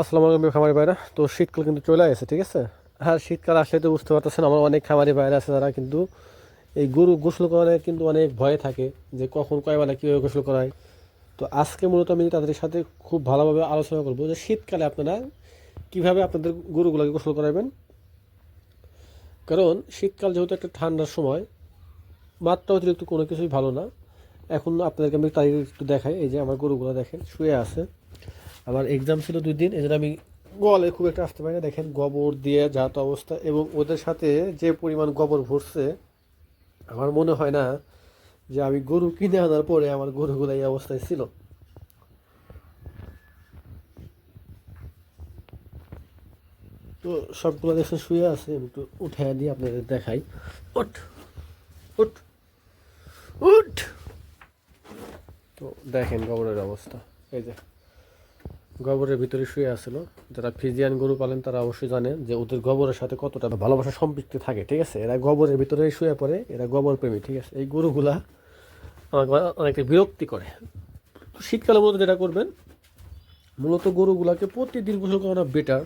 আসসালামু আলাইকুম খামারি ভাইরা। তো শীতকাল কিন্তু চলে আসে, ঠিক আছে? আর শীতকাল আসলে তো বুঝতে পারতেছেন, আমার অনেক খামারি ভাইরা আছে তারা কিন্তু এই গরু গোসল করার কিন্তু অনেক ভয় থাকে যে কখন কয় বেলা কীভাবে গোসল করায়। তো আজকে মূলত আমি তাদের সাথে খুব ভালোভাবে আলোচনা করব যে শীতকালে আপনারা কীভাবে আপনাদের গরুগুলোকে গোসল করাবেন। কারণ শীতকাল যেহেতু একটা ঠান্ডার সময়, মাত্রা অতিরিক্ত কোনো কিছুই ভালো না। এখন আপনাদেরকে আমি তারিখ একটু দেখাই, এই যে আমার গরুগুলো দেখেন, শুয়ে আছে। আমার এক্সাম ছিল দুই দিন, এই আমি গলে খুব একটা আসতে পারি না দেখেন গোবর দিয়ে যাত অবস্থা এবং ওদের সাথে যে পরিমাণ গোবর ভরছে, আমার মনে হয় না যে আমি গরু কিনে আনার পরে আমার গরুগুলো এই অবস্থায় ছিল। তো সবগুলো দেখে শুয়ে আছে, আমি একটু উঠে দিয়ে আপনাদের দেখাই। উঠ উঠ উঠ! তো দেখেন গোবরের অবস্থা, এই যে। গোবরের ভিতরে শুয়ে আসলো যারা ফিজিয়ান গরু পালেন, তারা অবশ্যই জানেন যে ওদের গোবরের সাথে কতটা ভালোবাসা সম্পৃক্ত থাকে, ঠিক আছে? এরা গোবরের ভিতরে শুয়ে পড়ে, এরা গোবর প্রেমী, ঠিক আছে? এই গরুগুলা আমাকে অনেকটা বিরক্তি করে। শীতকালে মূলত যেটা করবেন, মূলত গরুগুলাকে প্রতিদিন গোসল করানো বেটার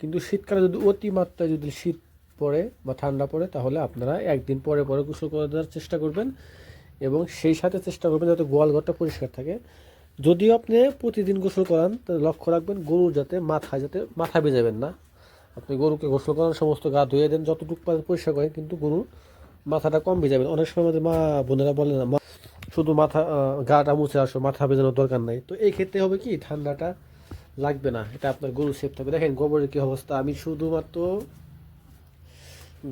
কিন্তু শীতকালে যদি অতিমাত্রায় যদি শীত পড়ে বা ঠান্ডা পড়ে, তাহলে আপনারা একদিন পরে পরে গোসল করে দেওয়ার চেষ্টা করবেন এবং সেই সাথে চেষ্টা করবেন যাতে গোয়াল ঘরটা পরিষ্কার থাকে। যদিও আপনি প্রতিদিন গোসল করান, তাহলে লক্ষ্য রাখবেন গরুর যাতে মাথায় যাতে মাথা ভেজাবেন না। আপনি গরুকে গোসল করান, সমস্ত গা ধুয়ে দেন, যতটুকু পারেন পরিষ্কার করেন, কিন্তু গরুর মাথাটা কম ভেজাবেন। অনেক সময় আমাদের মা বোনেরা বলে না শুধু মাথা গাটা মুছে আসো, মাথা ভেজানোর দরকার নাই। তো এই ক্ষেত্রে হবে কি, ঠান্ডাটা লাগবে না, এটা আপনার গরু সেফ থাকবে। দেখেন গোবরের কী অবস্থা, আমি শুধুমাত্র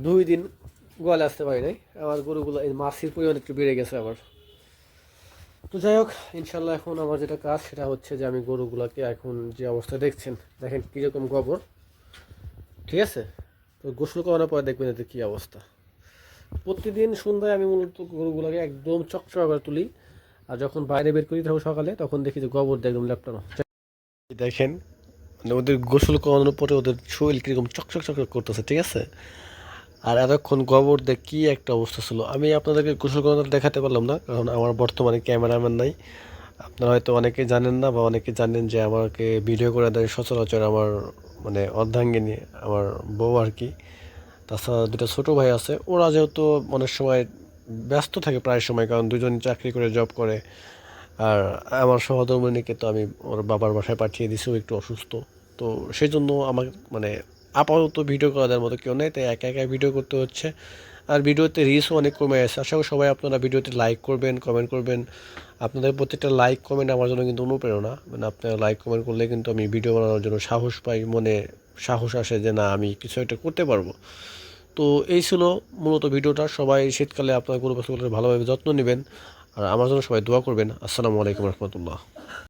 দুই দিন গোয়ালে আসতে পারি নাই। আমার গরুগুলো এই মাছির পরিমাণ একটু বেড়ে গেছে আবার। তো যাই হোক ইনশাল্লাহ এখন আমার যেটা কাজ সেটা হচ্ছে যে আমি গরুগুলোকে এখন যে অবস্থা দেখছেন, দেখেন কীরকম গোবর। ঠিক আছে? তো গোসল করানোর পরে দেখবেন এতে কী অবস্থা। প্রতিদিন সন্ধ্যায় আমি মূলত গরুগুলোকে একদম চকচকা করে তুলি, আর যখন বাইরে বের করি তখন সকালে, তখন দেখি যে গোবর দিয়ে লেপটানো দেখেন মানে ওদের গোসল করানোর পরে ওদের শরীর কীরকম চকচক চকচক করতেছে, ঠিক আছে? আর এতক্ষণ গোবর দিয়ে কী একটা অবস্থা ছিল? আমি আপনাদেরকে গোসল দেখাতে পারলাম না, কারণ আমার বর্তমানে ক্যামেরাম্যান নাই। আপনারা হয়তো অনেকে জানেন না বা অনেকে জানেন যে আমাকে ভিডিও করে দেয় সচরাচর আমার মানে অর্ধাঙ্গিনী, আমার বউ আর কি। তাছাড়া দুটো ছোটো ভাই আছে, ওরা যেহেতু অনেক সময় ব্যস্ত থাকে প্রায় সময়, কারণ দুজন চাকরি করে, জব করে। আর আমার সহধর্মিনীকে তো আমি ওর বাবার বাসায় পাঠিয়ে দিছি একটু অসুস্থ। তো সেই জন্য আমার মানে আপাতত ভিডিও করার মতো কেউ নেই, তাই একা একা ভিডিও করতে হচ্ছে। আর ভিডিওতে রিচও অনেক কমে আসছে আশা করি সবাই আপনারা ভিডিওতে লাইক করবেন কমেন্ট করবেন। আপনাদের প্রত্যেকটা লাইক কমেন্ট আমার জন্য কিন্তু অনুপ্রেরণা। মানে আপনারা লাইক কমেন্ট করলে কিন্তু আমি ভিডিও বানানোর জন্য সাহস পাই, মনে সাহস আসে যে না, আমি কিছু একটা করতে পারব। তো এই ছিল মূলত ভিডিওটা। সবাই শীতকালে আপনার গরু বাছুরগুলোর ভালোভাবে যত্ন নেবেন। আর আমার জন্য সবাই দোয়া করবেন। আসসালামু আলাইকুম রহমতুল্লাহ।